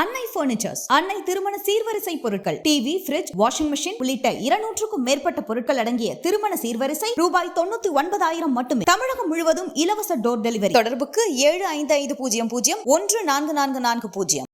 அன்னை பர்னிச்சர்ஸ் அன்னை திருமண சீர்வரிசை பொருட்கள். டிவி பிரிட்ஜ் வாஷிங் மிஷின் உள்ளிட்ட இருநூற்றுக்கும் மேற்பட்ட பொருட்கள் அடங்கிய திருமண சீர்வரிசை ரூபாய் தொண்ணூத்தி ஒன்பதாயிரம் மட்டுமே. தமிழகம் முழுவதும் இலவச டோர் டெலிவரி தொடர்புக்கு ஏழு ஐந்து ஐந்து பூஜ்ஜியம் பூஜ்ஜியம் ஒன்று நான்கு நான்கு நான்கு பூஜ்ஜியம்.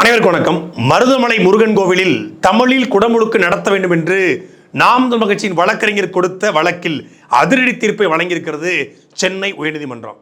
அனைவருக்கும் வணக்கம். மருதமலை முருகன் கோவிலில் தமிழில் குடமுழுக்கு நடத்த வேண்டும் என்று நாம் மகிழ்ச்சியின் வழக்கறிஞர் கொடுத்த வழக்கில் அதிரடி தீர்ப்பை வழங்கியிருக்கிறது சென்னை உயர்நீதிமன்றம்.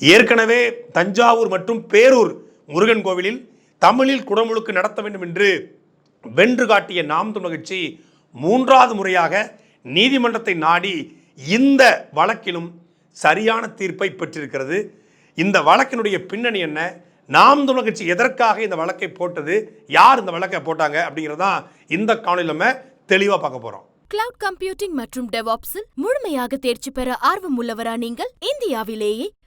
ஏற்கனவே தஞ்சாவூர் மற்றும் பேரூர் முருகன் கோவிலில் தமிழில் குடமுழுக்கு நடத்த வேண்டும் என்று வென்று காட்டிய நாம் தமிழ் கட்சி மூன்றாவது முறையாக நீதிமன்றத்தை நாடி இந்த வழக்கிலும் சரியான தீர்ப்பை பெற்றிருக்கிறது. இந்த வழக்கினுடைய பின்னணி என்ன? நாம் தமிழ் கட்சி எதற்காக இந்த வழக்கை போட்டது? யார் இந்த வழக்கை போட்டாங்க? அப்படிங்கிறதான் இந்த காணொலி நம்ம தெளிவாக பார்க்க போகிறோம் கிளவுட் கம்ப்யூட்டிங் மற்றும் டெவாப்ஸில் முழுமையாக தேர்ச்சி பெற ஆர்வம் உள்ளவரா நீங்கள்? இந்தியாவிலேயே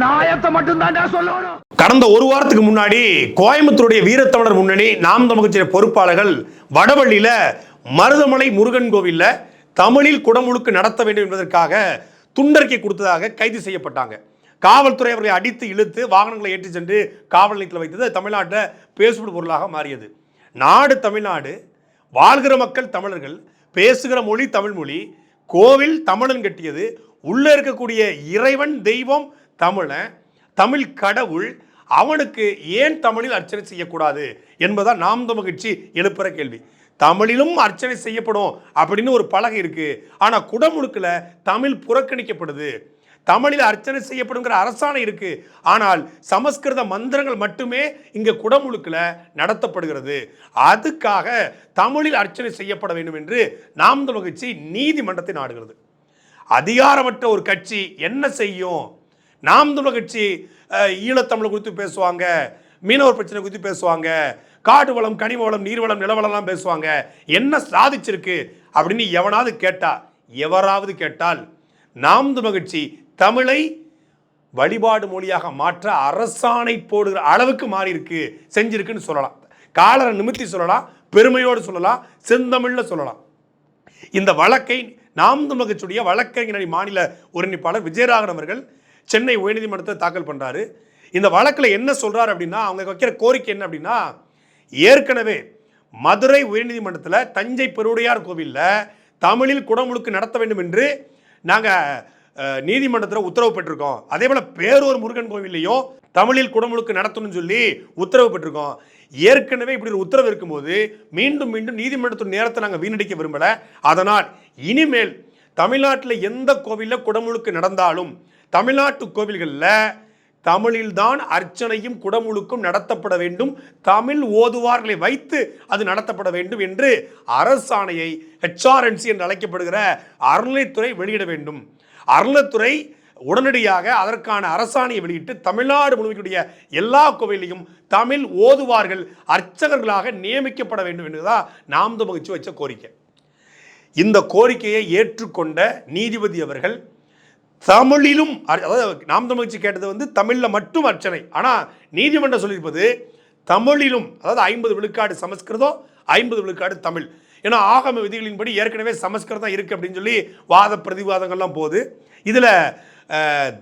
நாயத்தை மட்டும் தான் சொல்லணும். கடந்த ஒரு வாரத்துக்கு முன்னாடி கோயம்புத்தூருடைய வீரத்தமிழர் முன்னணி நாம் தமிழ்ச்சிய பொறுப்பாளர்கள் வடவள்ளியில மருதமலை முருகன் கோவில்ல தமிழில் குடமுழுக்கு நடத்த வேண்டும் என்பதற்காக துண்டறிக்கை கொடுத்ததாக கைது செய்யப்பட்டாங்க. காவல்துறை அவர்களை அடித்து இழுத்து வாகனங்களை ஏற்றி சென்று காவல் நிலையத்தில் வைத்தது தமிழ்நாட்டில் பேசுபடு பொருளாக மாறியது. நாடு தமிழ்நாடு வாழ்கிற மக்கள் தமிழர்கள் பேசுகிற மொழி தமிழ் மொழி கோவில் தமிழன் கட்டியது உள்ளே இருக்கக்கூடிய இறைவன் தெய்வம் தமிழன் தமிழ் கடவுள் அவனுக்கு ஏன் தமிழில் அர்ச்சனை செய்யக்கூடாது என்பதான் நாம் தமிழ் எழுப்புகிற எழுப்புற கேள்வி. தமிழிலும் அர்ச்சனை செய்யப்படும் அப்படின்னு ஒரு பலகை இருக்கு. ஆனால் குடமுழுக்கில் தமிழ் புறக்கணிக்கப்படுது. தமிழில் அர்ச்சனை செய்யப்படுங்கிற அரசாணை இருக்கு. ஆனால் சமஸ்கிருத மந்திரங்கள் மட்டுமே இங்க குடமுழுக்கில் நடத்தப்படுகிறது. அதுக்காக தமிழில் அர்ச்சனை செய்யப்பட வேண்டும் என்று நாம் தமிழ் கட்சி நீதிமன்றத்தை நாடுகிறது. அதிகாரமற்ற ஒரு கட்சி என்ன செய்யும்? நாம் தமிழர் கட்சி அஹ், ஈழத்தமிழை குறித்து பேசுவாங்க மீனவர் பிரச்சனை குறித்து பேசுவாங்க காடு வளம் கனிம வளம் நீர்வளம் நிலவளம்லாம் பேசுவாங்க. என்ன சாதிச்சிருக்கு அப்படின்னு எவனாவது கேட்டா எவராவது கேட்டால் நாம் தமிழர் கட்சி தமிழை வழிபாடு மொழியாக மாற்ற அரசாணை போடுகிற அளவுக்கு மாறி இருக்கு செஞ்சிருக்குன்னு சொல்லலாம். காலரை நிமித்தி சொல்லலாம் பெருமையோடு சொல்லலாம் செந்தமிழில் சொல்லலாம். இந்த வழக்கை நாம் தமிழர் கட்சியுடைய வழக்கறிஞரணி மாநில ஒருங்கிணைப்பாளர் விஜயராகன் அவர்கள் சென்னை உயர்நீதிமன்றத்தை தாக்கல் பண்ணுறாரு இந்த வழக்கில் என்ன சொல்கிறார் அப்படின்னா அவங்க வைக்கிற கோரிக்கை என்ன அப்படின்னா ஏற்கனவே மதுரை உயர்நீதிமன்றத்தில் தஞ்சை பெருவுடையார் கோவிலில் தமிழில் குடமுழுக்கு நடத்த வேண்டும் என்று நாங்கள் நீதிமன்றத்தில் உத்தரவு பெற்றிருக்கோம். அதே போல் பேரூர் முருகன் கோவில்லையும் தமிழில் குடமுழுக்கு நடத்தணும்னு சொல்லி உத்தரவு பெற்றிருக்கோம். ஏற்கனவே இப்படி ஒரு உத்தரவு இருக்கும்போது மீண்டும் மீண்டும் நீதிமன்றத்தின் நேரத்தை நாங்கள் வீணடிக்க விரும்பலை. அதனால் இனிமேல் தமிழ்நாட்டில் எந்த கோவிலில் குடமுழுக்கு நடந்தாலும் தமிழ்நாட்டு கோவில்களில் தமிழில்தான் அர்ச்சனையும் குடமுழுக்கும் நடத்தப்பட வேண்டும். தமிழ் ஓதுவார்களை வைத்து அது நடத்தப்பட வேண்டும் என்று அரசாணையை ஹெச்ஆர்என்சி என்று அழைக்கப்படுகிற அறநிலைத்துறை வெளியிட வேண்டும். அறநிலைத்துறை உடனடியாக அதற்கான அரசாணையை வெளியிட்டு தமிழ்நாடு முழுமைக்குடைய எல்லா கோவிலையும் தமிழ் ஓதுவார்கள் அர்ச்சகர்களாக நியமிக்கப்பட வேண்டும் என்றுதான் நாம் மகிழ்ச்சி வச்ச கோரிக்கை. இந்த கோரிக்கையை ஏற்றுக்கொண்ட நீதிபதி அவர்கள் தமிழிலும் அர்- அதாவது நாம் தமிழ்ச்சி கேட்டது வந்து தமிழில் மட்டும் அர்ச்சனை. ஆனால் நீதிமன்றம் சொல்லியிருப்பது தமிழிலும் அதாவது ஐம்பது விழுக்காடு சமஸ்கிருதம் ஐம்பது விழுக்காடு தமிழ். ஏன்னா ஆகம விதிகளின்படி ஏற்கனவே சமஸ்கிருதம் இருக்குது அப்படின்னு சொல்லி வாத பிரதிவாதங்கள்லாம் போகுது. இதில்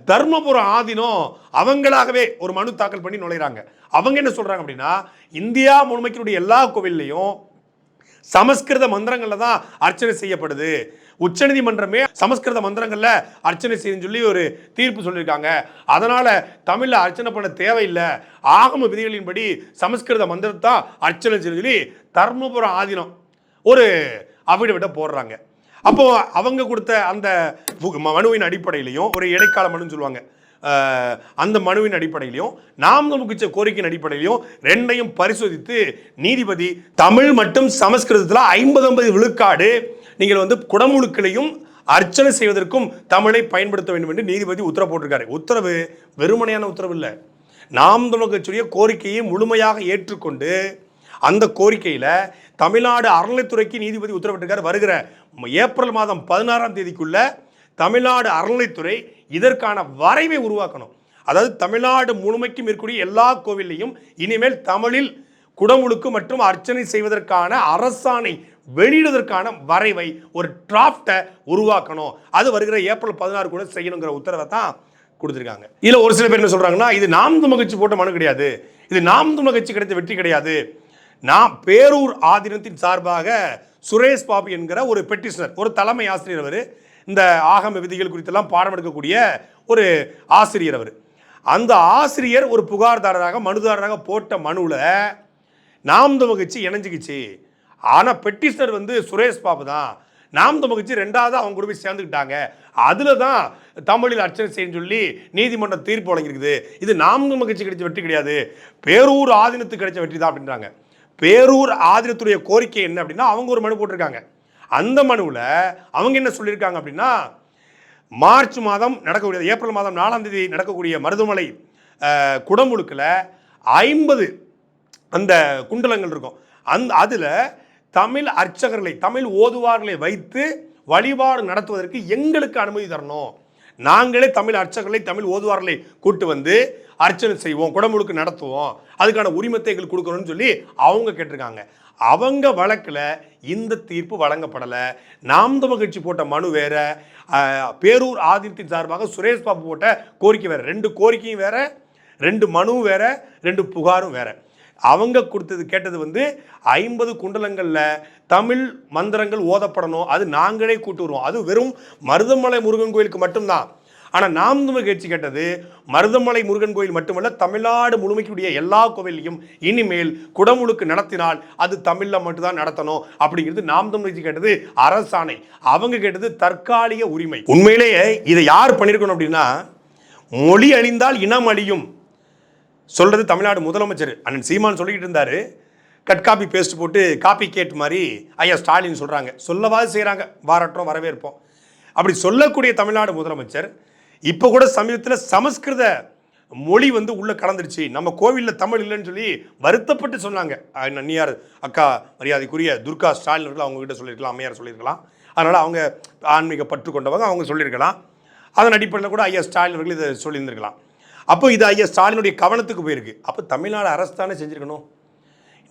தர்மபுரம் ஆதீனம் அவங்களாகவே ஒரு மனு தாக்கல் பண்ணி நுழைகிறாங்க அவங்க என்ன சொல்கிறாங்க அப்படின்னா இந்தியா முழுமைக்கினுடைய எல்லா கோவில்லையும் சமஸ்கிருத மந்திரங்களில் தான் அர்ச்சனை செய்யப்படுது. உச்சநீதிமன்றமே சமஸ்கிருத மந்திரங்களில் அர்ச்சனை செய்யுன்னு சொல்லி ஒரு தீர்ப்பு சொல்லியிருக்காங்க. அதனால் தமிழில் அர்ச்சனை பண்ண தேவையில்லை. ஆகம விதிகளின்படி சமஸ்கிருத மந்திரத்தை தான் அர்ச்சனை செய்யணும்னு சொல்லி தர்மபுரம் ஆதீனம் ஒரு அவிடவிட போடுறாங்க. அப்போ அவங்க கொடுத்த அந்த மனுவின் அடிப்படையிலையும் ஒரு இடைக்கால மனுன்னு சொல்லுவாங்க. அந்த மனுவின் அடிப்படையிலையும் நாம் நமக்கு கோரிக்கையின் அடிப்படையிலையும் ரெண்டையும் பரிசோதித்து நீதிபதி தமிழ் மற்றும் சமஸ்கிருதத்தில் ஐம்பது ஐம்பது விழுக்காடு நீங்கள் வந்து குடமுழுக்களையும் அர்ச்சனை செய்வதற்கும் தமிழை பயன்படுத்த வேண்டும் என்று நீதிபதி உத்தரவு போட்டிருக்காரு. உத்தரவு வெறுமனையான உத்தரவு இல்லை. நாம் தமிழ் கட்சியுடைய கோரிக்கையை முழுமையாக ஏற்றுக்கொண்டு அந்த கோரிக்கையில் தமிழ்நாடு அறநிலைத்துறைக்கு நீதிபதி உத்தரவிட்டிருக்காரு வருகிற ஏப்ரல் மாதம் பதினாறாம் தேதிக்குள்ள தமிழ்நாடு அறநிலைத்துறை இதற்கான வரைவை உருவாக்கணும். அதாவது தமிழ்நாடு முழுமைக்கும் இருக்கக்கூடிய எல்லா கோவில்லையும் இனிமேல் தமிழில் குடமுழுக்கு மற்றும் அர்ச்சனை செய்வதற்கான அரசாணை வெளியிடுவதற்கான வரைவை ஒரு டிராஃப்டை உருவாக்கணும். அது வருகிற ஏப்ரல் பதினாறு கூட செய்யணுங்கிற உத்தரவை தான் கொடுத்துருக்காங்க. இதில் ஒரு சில பேர் என்ன சொல்கிறாங்கன்னா இது நாம் தமிழ் கட்சி போட்ட மனு கிடையாது. இது நாம் தமிழ் கட்சி கிடைத்த வெற்றி கிடையாது. நான் பேரூர் ஆதீனத்தின் சார்பாக சுரேஷ் பாபு என்கிற ஒரு பெட்டிஷனர் ஒரு தலைமை ஆசிரியர் அவர் இந்த ஆகம விதிகள் குறித்தெல்லாம் பாடம் எடுக்கக்கூடிய ஒரு ஆசிரியர் அவர். அந்த ஆசிரியர் ஒரு புகார்தாரராக மனுதாரராக போட்ட மனுவில் நாம் தமிழ் கட்சி இணைஞ்சிக்கிச்சு. ஆனால் பெட்டிஷனர் வந்து சுரேஷ் பாபு தான். நாம் தமிழ் ரெண்டாவது அவங்க கூட போய் சேர்ந்துக்கிட்டாங்க. அதில் தான் தமிழில் அர்ச்சனை செய்யன்னு சொல்லி நீதிமன்றம் தீர்ப்பு வழங்கியிருக்குது. இது நாம் தமிழ் கிடைச்ச வெற்றி கிடையாது. பேரூர் ஆதீனத்துக்கு கிடைச்ச வெற்றி தான் அப்படின்றாங்க. பேரூர் ஆதீனத்துடைய கோரிக்கை என்ன அப்படின்னா அவங்க ஒரு மனு போட்டிருக்காங்க. அந்த மனுவில் அவங்க என்ன சொல்லியிருக்காங்க அப்படின்னா மார்ச் மாதம் நடக்கக்கூடிய ஏப்ரல் மாதம் நாலாம் தேதி நடக்கக்கூடிய மருதமலை குடமுழுக்கில் ஐம்பது அந்த குண்டலங்கள் இருக்கும். அந் அதில் தமிழ் அர்ச்சகர்களை தமிழ் ஓதுவார்களை வைத்து வழிபாடு நடத்துவதற்கு எங்களுக்கு அனுமதி தரணும். நாங்களே தமிழ் அர்ச்சகர்களை தமிழ் ஓதுவார்களை கூட்டு வந்து அர்ச்சனை செய்வோம் குடமுழுக்கு நடத்துவோம். அதுக்கான உரிமத்தை எங்களுக்கு கொடுக்கணும்னு சொல்லி அவங்க கேட்டிருக்காங்க. அவங்க வழக்கில் இந்த தீர்ப்பு வழங்கப்படலை. நாம் தமிழ் கட்சி போட்ட மனு வேற பேரூர் ஆதித்தின் சார்பாக சுரேஷ் பாபு போட்ட கோரிக்கை வேற ரெண்டு கோரிக்கையும் வேற ரெண்டு மனுவும் வேற ரெண்டு புகாரும் வேற. அவங்க கொடுத்தது கேட்டது வந்து ஐம்பது குண்டலங்களில் தமிழ் மந்திரங்கள் ஓதப்படணும். அது நாங்களே கூட்டு வருவோம். அது வெறும் மருதமலை முருகன் கோயிலுக்கு மட்டும்தான். ஆனால் நாம் தமிழ் கட்சி கேட்டது மருதமலை முருகன் கோயில் மட்டுமல்ல தமிழ்நாடு முழுமைக்குடைய எல்லா கோவிலையும் இனிமேல் குடமுழுக்கு நடத்தினால் அது தமிழில் மட்டும்தான் நடத்தணும் அப்படிங்கிறது நாம் தமிழ் கட்சி கேட்டது அரசாணை. அவங்க கேட்டது தற்காலிக உரிமை. உண்மையிலேயே இதை யார் பண்ணியிருக்கணும் அப்படின்னா மொழி அழிந்தால் இனம் அழியும். சொல்கிறது தமிழ்நாடு முதலமைச்சர் அண்ணன் சீமான் சொல்லிக்கிட்டு இருந்தார். கட் காப்பி பேஸ்ட் போட்டு காப்பி கேட் மாதிரி ஐயா ஸ்டாலின் சொல்கிறாங்க சொல்லவாது செய்கிறாங்க பாராட்டுறோம் வரவேற்போம். அப்படி சொல்லக்கூடிய தமிழ்நாடு முதலமைச்சர் இப்போ கூட சமீபத்தில் சமஸ்கிருத மொழி வந்து உள்ளே கலந்துருச்சு. நம்ம கோவிலில் தமிழ் இல்லைன்னு சொல்லி வருத்தப்பட்டு சொன்னாங்க. நன்னியார் அக்கா மரியாதைக்குரிய துர்கா ஸ்டாலின் அவர்கள் அவங்க சொல்லியிருக்கலாம் அம்மையார் சொல்லியிருக்கலாம். அதனால் அவங்க ஆன்மீக பற்று கொண்டவங்க அவங்க சொல்லியிருக்கலாம். அதன் அடிப்படையில் கூட ஐயா ஸ்டாலின் அவர்கள் இதை சொல்லியிருந்திருக்கலாம். அப்போ இது ஐயா ஸ்டாலினுடைய கவனத்துக்கு போயிருக்கு. அப்போ தமிழ்நாடு அரசு தானே செஞ்சுருக்கணும்?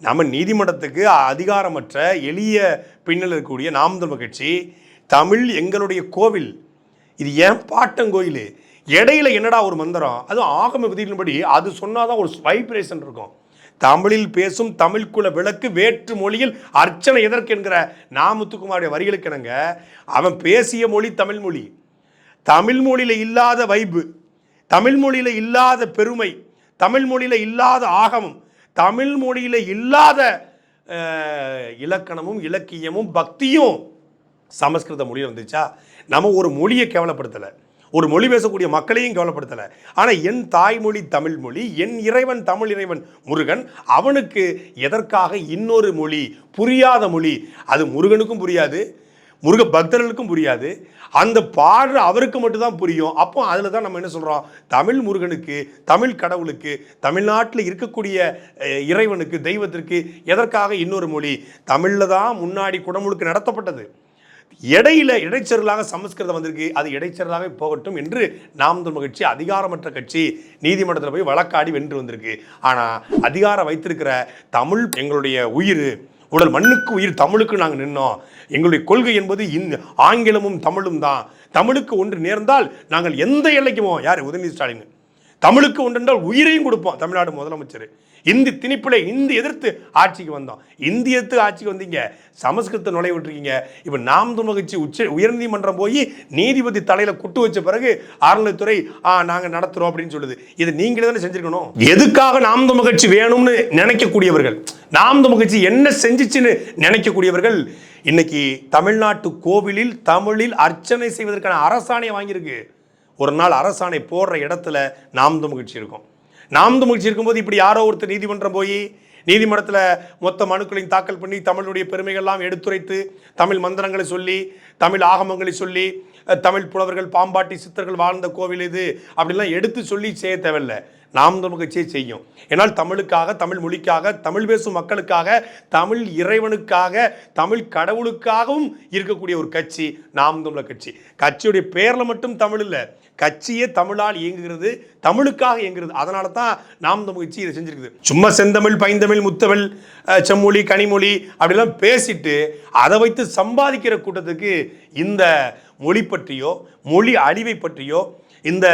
நம்ம நீதிமன்றத்துக்கு அதிகாரமற்ற எளிய பின்னல் இருக்கக்கூடிய நாம் தமிழ் கட்சி தமிழ் எங்களுடைய கோவில் இது ஏன் பாட்டங்கோயில் இடையில என்னடா ஒரு மந்திரம்? அதுவும் ஆகம விதிகளின்படி அது சொன்னாதான் ஒரு வைப்ரேஷன் இருக்கும். தமிழில் பேசும் தமிழ்குல விளக்கு வேற்று மொழியில் அர்ச்சனை எதற்கு என்கிற நாமுத்துக்குமாருடைய வரிகளுக்கு இணங்க அவன் பேசிய மொழி தமிழ் மொழி. தமிழ் மொழியில் இல்லாத வைப்பு தமிழ் மொழியில் இல்லாத பெருமை தமிழ் மொழியில் இல்லாத ஆகமம் தமிழ் மொழியில் இல்லாத இலக்கணமும் இலக்கியமும் பக்தியும் சமஸ்கிருத மொழியில் வந்துச்சா? நம்ம ஒரு மொழியை கேவலப்படுத்தலை. ஒரு மொழி பேசக்கூடிய மக்களையும் கவலைப்படுத்தலை. ஆனால் என் தாய்மொழி தமிழ் மொழி என் இறைவன் தமிழ் இறைவன் முருகன் அவனுக்கு எதற்காக இன்னொரு மொழி புரியாத மொழி? அது முருகனுக்கும் புரியாது முருக பக்தர்களுக்கும் புரியாது. அந்த பாடுற அவருக்கு மட்டும்தான் புரியும். அப்போ அதில் தான் நம்ம என்ன சொல்கிறோம் தமிழ் முருகனுக்கு தமிழ் கடவுளுக்கு தமிழ்நாட்டில் இருக்கக்கூடிய இறைவனுக்கு தெய்வத்திற்கு எதற்காக இன்னொரு மொழி? தமிழில் தான் முன்னாடி குடமுழுக்கு நடத்தப்பட்டது. இடையில இடைச்சர்களாக சமஸ்கிருதம் வந்திருக்கு. அது இடைச்செருளாக போகட்டும் என்று நாம் தமிழ் கட்சி அதிகாரமற்ற கட்சி நீதிமன்றத்தில் போய் வழக்காடி வென்று வந்திருக்கு. ஆனால் அதிகாரம் வைத்திருக்கிற தமிழ் எங்களுடைய உயிர் உடல் மண்ணுக்கு உயிர் தமிழுக்கு நாங்கள் நின்னோம். எங்களுடைய கொள்கை என்பது இந்த ஆங்கிலமும் தமிழும் தான். தமிழுக்கு ஒன்று நேர்ந்தால் நாங்கள் எந்த எல்லைக்குமோ யார்? உதயநிதி ஸ்டாலின். தமிழுக்கு ஒன்றென்றால் உயிரையும் கொடுப்போம் தமிழ்நாடு முதலமைச்சர். இந்தி திணிப்பில் இந்தி எதிர்த்து ஆட்சிக்கு வந்தோம் இந்தி எதிர்த்து ஆட்சிக்கு வந்தீங்க. சமஸ்கிருத்த நுழைய விட்டுருக்கீங்க. இப்போ நாம் துமகிச்சு உச்ச உயர்நீதிமன்றம் போய் நீதிபதி தலையில் குட்டு வச்ச பிறகு அறநிலைத்துறை ஆ நாங்கள் நடத்துகிறோம் அப்படின்னு சொல்லுது. இது நீங்களே தானே செஞ்சிருக்கணும். எதுக்காக நாம் துமகிச்சு வேணும்னு நினைக்கக்கூடியவர்கள்? நாம் துமகிச்சு என்ன செஞ்சிச்சுன்னு நினைக்கக்கூடியவர்கள்? இன்னைக்கு தமிழ்நாட்டு கோவிலில் தமிழில் அர்ச்சனை செய்வதற்கான அரசாணையை வாங்கியிருக்கு. ஒரு நாள் அரசாணை போடுற இடத்துல நாம் மகிழ்ச்சி இருக்கும். நாம் மகிழ்ச்சி இருக்கும்போது இப்படி யாரோ ஒருத்தர் நீதிமன்றம் போய் நீதிமன்றத்தில் மொத்த மனுக்களையும் தாக்கல் பண்ணி தமிழுடைய பெருமைகள்லாம் எடுத்துரைத்து தமிழ் மந்திரங்களை சொல்லி தமிழ் ஆகமங்களை சொல்லி தமிழ் புலவர்கள் பாம்பாட்டி சித்தர்கள் வாழ்ந்த கோவில் இது அப்படிலாம் எடுத்து சொல்லி செய்ய தேவையில்ல. நாம் தமிழ் கட்சியை செய்யும். ஏன்னால் தமிழுக்காக தமிழ் மொழிக்காக தமிழ் பேசும் மக்களுக்காக தமிழ் இறைவனுக்காக தமிழ் கடவுளுக்காகவும் இருக்கக்கூடிய ஒரு கட்சி நாம் தமிழர் கட்சி. கட்சியுடைய பேரில் மட்டும் தமிழ் இல்லை கட்சியே தமிழால் இயங்குகிறது தமிழுக்காக இயங்குகிறது. அதனால தான் நாம் தமிழ் கட்சி இதை செஞ்சிருக்குது. சும்மா செந்தமிழ் பைந்தமிழ் முத்தமிழ் செம்மொழி கனிமொழி அப்படிலாம் பேசிட்டு அதை வைத்து சம்பாதிக்கிற கூட்டத்துக்கு இந்த மொழி பற்றியோ மொழி அழிவை பற்றியோ இந்த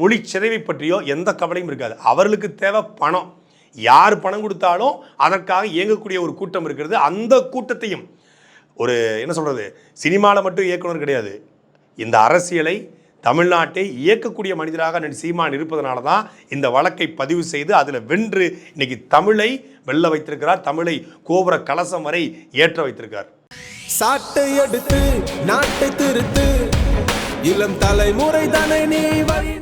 மொழி சிதைவை பற்றியோ எந்த கவலையும் இருக்காது. அவர்களுக்கு தேவை பணம். யார் பணம் கொடுத்தாலும் அதற்காக இயங்கக்கூடிய ஒரு கூட்டம் இருக்கிறது. அந்த கூட்டத்தையும் ஒரு என்ன சொல்கிறது சினிமாவில் மட்டும் இயக்குனர் கிடையாது. இந்த அரசியலை தமிழ்நாட்டை இயக்கக்கூடிய மனிதராக நடி சீமான் இருப்பதனால தான் இந்த வழக்கை பதிவு செய்து அதில் வென்று இன்னைக்கு தமிழை வெல்ல வைத்திருக்கிறார் தமிழை கோபுர கலசம் வரை ஏற்ற வைத்திருக்கார். சாட்டை எடுத்து நாட்டை திருத்து இளம் தலைமுறை தானே நீ